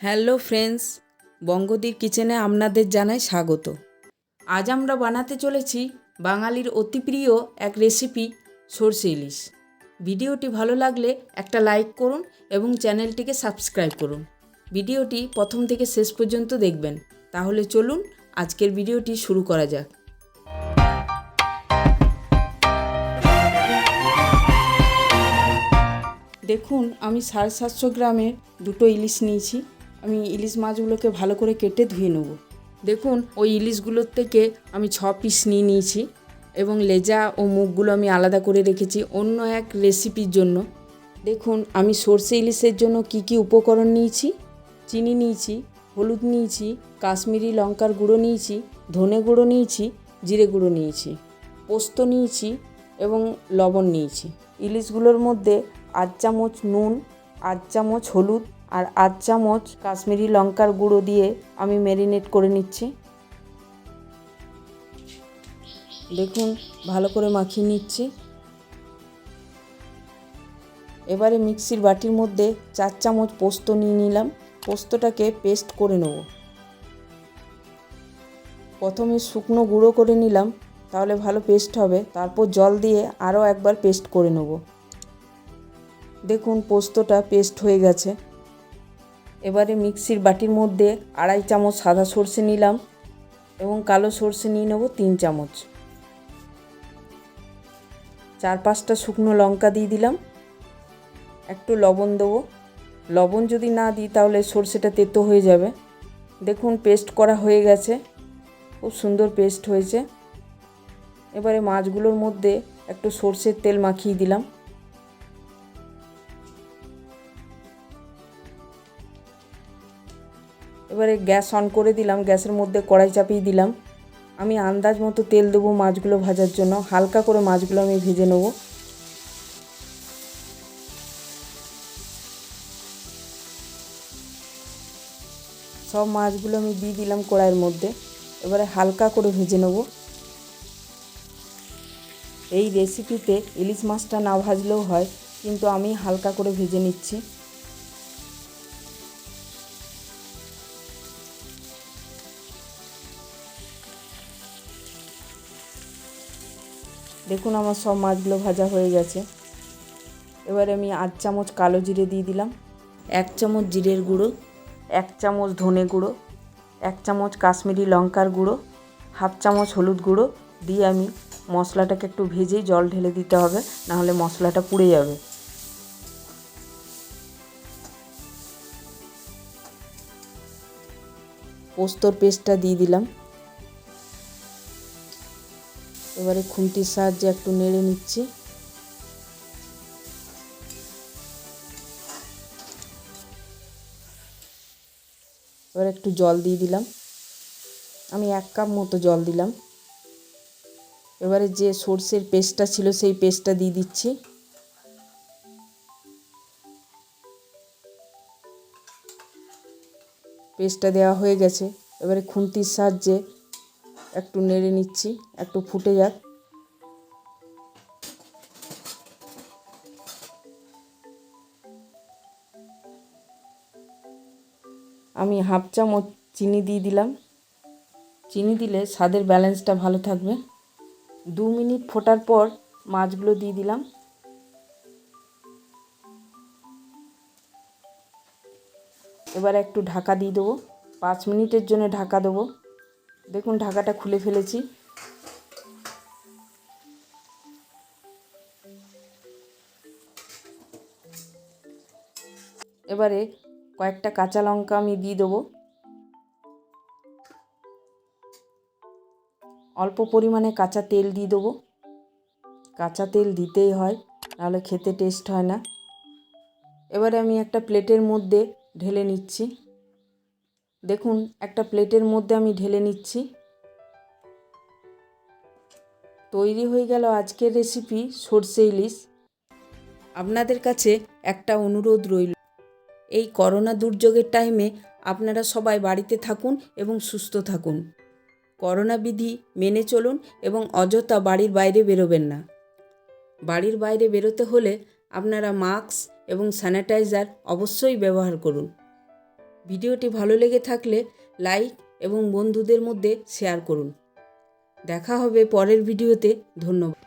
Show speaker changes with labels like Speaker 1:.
Speaker 1: Hello friends বঙ্গদীর কিচেনে আপনাদের জানাই স্বাগত। আজ আমরা বানাতে চলেছি বাঙালির অতি প্রিয় এক রেসিপি, সর্ষে ইলিশ। ভিডিওটি ভালো লাগলে একটা লাইক করুন এবং চ্যানেলটিকে সাবস্ক্রাইব করুন। ভিডিওটি প্রথম থেকে শেষ পর্যন্ত দেখবেন। তাহলে চলুন আজকের ভিডিওটি শুরু করা যাক। দেখুন, আমি সাড়ে সাতশো গ্রামের দুটো ইলিশ নিয়েছি। আমি ইলিশ মাছগুলোকে ভালো করে কেটে ধুয়ে নেব। দেখুন, ওই ইলিশগুলোর থেকে আমি ছ পিস নিয়ে নিয়েছি এবং লেজা ও মুখগুলো আমি আলাদা করে রেখেছি অন্য এক রেসিপির জন্য। দেখুন, আমি সর্ষে ইলিশের জন্য কি কি উপকরণ নিয়েছি? চিনি নিয়েছি, হলুদ নিয়েছি, কাশ্মীরি লঙ্কার গুঁড়ো নিয়েছি, ধনে গুঁড়ো নিয়েছি, জিরে গুঁড়ো নিয়েছি, পোস্ত নিয়েছি এবং লবণ নিয়েছি। ইলিশগুলোর মধ্যে আধ চামচ নুন, আধ চামচ হলুদ আর আধ চামচ কাশ্মীরি লঙ্কার গুঁড়ো দিয়ে আমি ম্যারিনেট করে নিচ্ছি। দেখুন, ভালো করে মাখিয়ে নিচ্ছি। এবারে মিক্সির বাটির মধ্যে চার চামচ পোস্ত নিয়ে নিলাম। পোস্তটাকে পেস্ট করে নেব। প্রথমে শুকনো গুঁড়ো করে নিলাম, তাহলে ভালো পেস্ট হবে। তারপর জল দিয়ে আরও একবার পেস্ট করে নেব। দেখুন, পোস্তটা পেস্ট হয়ে গেছে। এবারে মিক্সির বাটির মধ্যে আড়াই চামচ সাদা সর্ষে নিলাম এবং কালো সর্ষে নিয়ে নেব তিন চামচ। চার পাঁচটা শুকনো লঙ্কা দিয়ে দিলাম। একটু লবণ দেবো। লবণ যদি না দিই তাহলে সর্ষেটা তেতো হয়ে যাবে। দেখুন পেস্ট করা হয়ে গেছে। খুব সুন্দর পেস্ট হয়েছে। এবারে মাছগুলোর মধ্যে একটু সর্ষের তেল মাখিয়ে দিলাম। এবারে গ্যাস অন করে দিলাম, গ্যাসের মধ্যে কড়াই চাপিয়ে দিলাম। আমি আন্দাজ মতো তেল দেবো মাছগুলো ভাজার জন্য, হালকা করে মাছগুলো আমি ভেজে নেব। সব মাছগুলো আমি দিয়ে দিলাম কড়াইয়ের মধ্যে, এবারে হালকা করে ভেজে নেব। এই রেসিপিতে ইলিশ মাছটা না ভাজলেও হয়, কিন্তু আমি হালকা করে ভেজে নিচ্ছি। দেখুন আমার সব মাছগুলো ভাজা হয়ে গেছে। এবারে আমি আধ চামচ কালো জিরে দিয়ে দিলাম, এক চামচ জিরের গুঁড়ো, এক চামচ ধনে গুঁড়ো, এক চামচ কাশ্মীরি লঙ্কার গুঁড়ো, হাফ চামচ হলুদ গুঁড়ো দিয়ে আমি মশলাটাকে একটু ভেজেই জল ঢেলে দিতে হবে, নাহলে মশলাটা পুড়ে যাবে। পোস্তর পেস্টটা দিয়ে দিলাম। এবারে খুন্তির সাহায্যে একটু নেড়ে নিচ্ছি। এবার একটু জল দিয়ে দিলাম। আমি এক কাপ মতো জল দিলাম। এবারে যে সর্ষের পেস্টটা ছিল সেই পেস্টটা দিয়ে দিচ্ছি। পেস্টটা দেওয়া হয়ে গেছে। এবারে খুন্তির সাহায্যে একটু নেড়ে নিচ্ছি, একটু ফুটে যাক। আমি হাফ চামচ চিনি দিয়ে দিলাম। চিনি দিলে স্বাদের ব্যালেন্সটা ভালো থাকবে। দু মিনিট ফোটার পর মাছগুলো দিয়ে দিলাম। এবার একটু ঢাকা দিয়ে দেবো। পাঁচ মিনিটের জন্য ঢাকা দেবো। দেখুন, ঢাকাটা খুলে ফেলেছি। এবারে কয়েকটা কাঁচা লঙ্কা আমি দিয়ে দেবো। অল্প পরিমাণে কাঁচা তেল দিয়ে দেবো। কাঁচা তেল দিতেই হয়, নাহলে খেতে টেস্ট হয় না। এবারে আমি একটা প্লেটের মধ্যে ঢেলে নিচ্ছি। দেখুন, একটা প্লেটের মধ্যে আমি ঢেলে নিচ্ছি। তৈরি হয়ে গেল আজকের রেসিপি সর্ষে ইলিশ। আপনাদের কাছে একটা অনুরোধ রইল, এই করোনা দুর্যোগের টাইমে আপনারা সবাই বাড়িতে থাকুন এবং সুস্থ থাকুন। করোনা বিধি মেনে চলুন এবং অযথা বাড়ির বাইরে বেরোবেন না। বাড়ির বাইরে বেরোতে হলে আপনারা মাস্ক এবং স্যানিটাইজার অবশ্যই ব্যবহার করুন। ভিডিওটি ভালো লেগে থাকলে লাইক এবং বন্ধুদের মধ্যে শেয়ার করুন। দেখা হবে পরের ভিডিওতে। ধন্যবাদ।